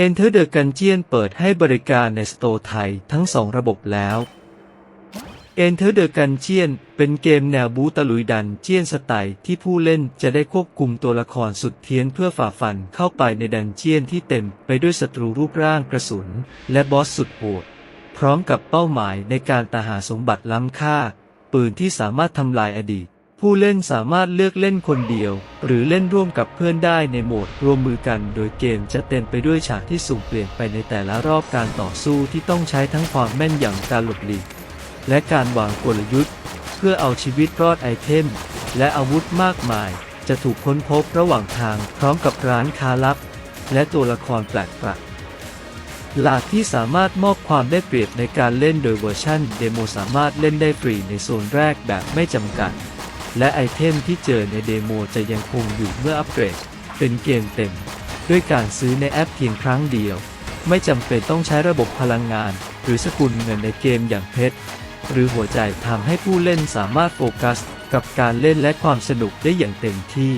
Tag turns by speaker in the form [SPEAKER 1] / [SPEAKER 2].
[SPEAKER 1] Enter the Gungeon เปิดให้บริการในสโตร์ไทยทั้งสองระบบแล้ว Enter the Gungeon เป็นเกมแนวบูตะลุยดันเจียนสไตล์ที่ผู้เล่นจะได้ควบคุมตัวละครสุดเทียนเพื่อฝ่าฟันเข้าไปในดันเจียนที่เต็มไปด้วยศัตรูรูปร่างกระสุน และบอสสุดโหดพร้อมกับเป้าหมายในการตาหาสมบัติล้ำค่า ปืนที่สามารถทำลายอดีต ผู้เล่นสามารถเลือกเล่นคนเดียว หรือเล่นร่วมกับเพื่อนได้ในโหมดรวมมือกัน โดยเกมจะเต็มไปด้วยฉากที่สุ่มเปลี่ยนไปในแต่ละรอบการต่อสู้ที่ต้องใช้ทั้งความแม่นยำการหลบหลีกและการวางกลยุทธ์ เพื่อเอาชีวิตรอดไอเทม และอาวุธมากมาย จะถูกค้นพบระหว่างทางพร้อมกับร้านค้าลับ และตัวละครแปลกประหลากที่สามารถมอบความได้เปรียบในการเล่นโดยเวอร์ชันเดโมสามารถเล่นได้ฟรีในโซนแรกแบบไม่จำกัด และไอเทมที่เจอในเดโมจะยังคงอยู่เมื่ออัปเกรด เป็นเกมเต็ม ด้วยการซื้อในแอปเพียงครั้งเดียว ไม่จำเป็นต้องใช้ระบบพลังงาน หรือสกุลเงินในเกมอย่างเพชรหรือหัวใจทำให้ผู้เล่นสามารถโฟกัส กับการเล่นและความสนุกได้อย่างเต็มที่